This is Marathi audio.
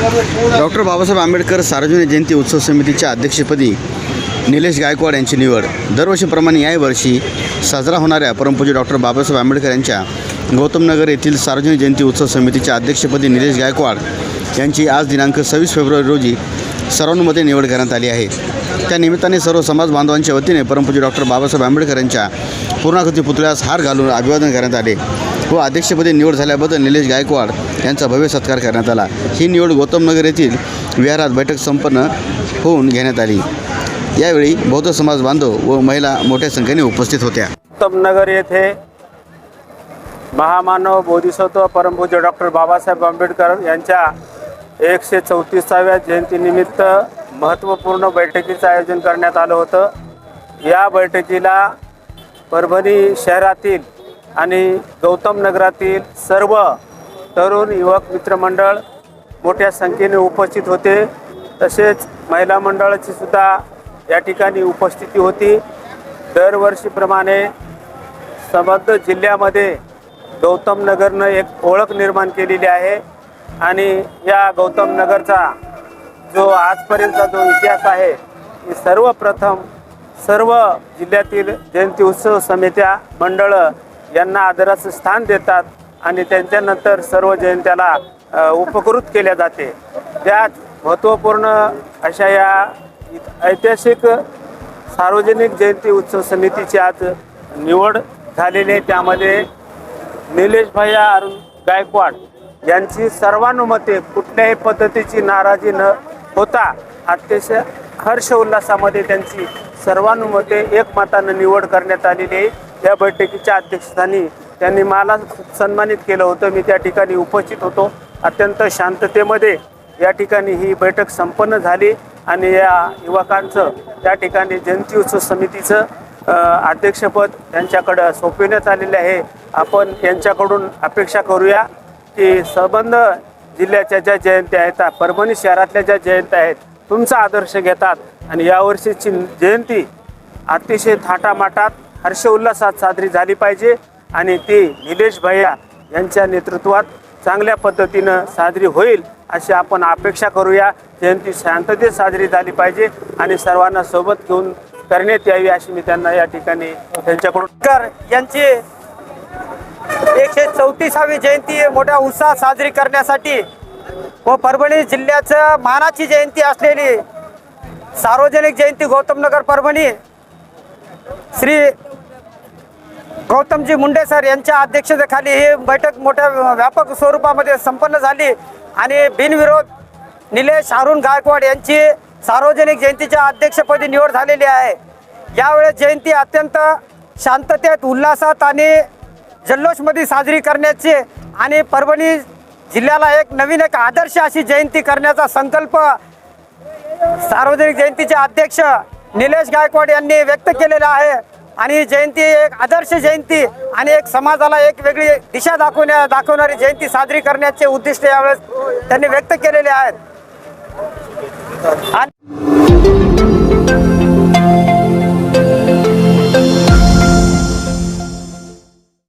डॉक्टर बाबासाहेब आंबेडकर सार्वजनिक जयंती उत्सव समितीच्या अध्यक्षपदी निलेश गायकवाड यांची निवड. दरवर्षीप्रमाणे याही वर्षी साजरा होणाऱ्या परमपूज्य डॉक्टर बाबासाहेब आंबेडकर यांच्या गौतमनगर येथील सार्वजनिक जयंती उत्सव समितीच्या अध्यक्षपदी निलेश गायकवाड यांची आज दिनांक सव्वीस फेब्रुवारी रोजी सर्वांमध्ये निवड करण्यात आली आहे. त्या निमित्ताने सर्व समाज बांधवांच्या वतीने परमपूज्य डॉक्टर बाबासाहेब आंबेडकर यांच्या पूर्णाकृती पुतळ्यास हार घालून अभिवादन करण्यात आले. व अध्यक्षपदी निवड झाल्याबद्दल निलेश गायकवाड यांचा भव्य सत्कार करण्यात आला. ही निवड गौतमनगर येथील विहारात बैठक संपन्न होऊन घेण्यात आली. यावेळी बौद्ध समाज बांधव व महिला मोठ्या संख्येने उपस्थित होत्या. उत्तमनगर येथे महामानव बोधिसत्व परमपूज्य डॉक्टर बाबासाहेब आंबेडकर यांच्या एकशे चौतीसाव्या जयंतीनिमित्त महत्त्वपूर्ण बैठकीचं आयोजन करण्यात आलं होतं. या बैठकीला परभणी शहरातील आणि गौतम नगरातील सर्व तरुण युवक मित्रमंडळ मोठ्या संख्येने उपस्थित होते. तसेच महिला मंडळाची सुद्धा या ठिकाणी उपस्थिती होती. दरवर्षीप्रमाणे संबंध जिल्ह्यामध्ये गौतम नगरनं एक ओळख निर्माण केलेली आहे. आणि या गौतम नगरचा जो आजपर्यंतचा जो इतिहास आहे ती सर्वप्रथम सर्व जिल्ह्यातील जयंती उत्सव समित्या मंडळं यांना आदराचं स्थान देतात आणि त्यांच्यानंतर सर्व जयंत्याला उपकृत केल्या जाते. त्यात महत्त्वपूर्ण अशा या ऐतिहासिक सार्वजनिक जयंती उत्सव समितीची आज निवड झालेली आहे. त्यामध्ये निलेश भैया अरुण गायकवाड यांची सर्वानुमते कुठल्याही पद्धतीची नाराजी न होता अतिशय हर्ष उल्हासामध्ये त्यांची सर्वानुमते एकमतानं निवड करण्यात आलेली आहे. या बैठकीच्या अध्यक्षस्थानी त्यांनी मला सन्मानित केलं होतं. मी त्या ठिकाणी उपस्थित होतो. अत्यंत शांततेमध्ये या ठिकाणी ही बैठक संपन्न झाली आणि या युवकांचं त्या ठिकाणी जयंती उत्सव समितीचं अध्यक्षपद त्यांच्याकडं सोपविण्यात आलेले आहे. आपण यांच्याकडून अपेक्षा करूया की संबंध जिल्ह्याच्या ज्या जयंत्या आहेत परभणी शहरातल्या ज्या जयंत्या आहेत तुमचा आदर्श घेतात. आणि यावर्षीची जयंती अतिशय थाटामाटात हर्ष उल्हासात साजरी झाली पाहिजे आणि ती निलेश भैया यांच्या नेतृत्वात चांगल्या पद्धतीनं साजरी होईल अशी आपण अपेक्षा करूया. जयंती शांततेत साजरी झाली पाहिजे आणि सर्वांना सोबत घेऊन करण्यात यावी अशी मी त्यांना या ठिकाणी त्यांच्याकडून यांची एकशे चौतीसावी जयंती मोठ्या उत्साहात साजरी करण्यासाठी व परभणी जिल्ह्याचं मानाची जयंती असलेली सार्वजनिक जयंती गौतमनगर परभणी श्री गौतमजी मुंडे सर यांच्या अध्यक्षतेखाली ही बैठक मोठ्या व्यापक स्वरूपामध्ये संपन्न झाली. आणि बिनविरोध निलेश अरुण गायकवाड यांची सार्वजनिक जयंतीच्या अध्यक्षपदी निवड झालेली आहे. यावेळेस जयंती अत्यंत शांततेत उल्हासात आणि जल्लोषमध्ये साजरी करण्याची आणि परभणी जिल्ह्याला एक नवीन एक आदर्श अशी जयंती करण्याचा संकल्प सार्वजनिक जयंतीचे अध्यक्ष निलेश गायकवाड यांनी व्यक्त केलेला आहे. आणि ही जयंती एक आदर्श जयंती आणि एक समाजाला एक वेगळी दिशा दाखवण्या दाखवणारी जयंती साजरी करण्याचे उद्दिष्ट यावेळेस त्यांनी व्यक्त केलेले आहेत. आणि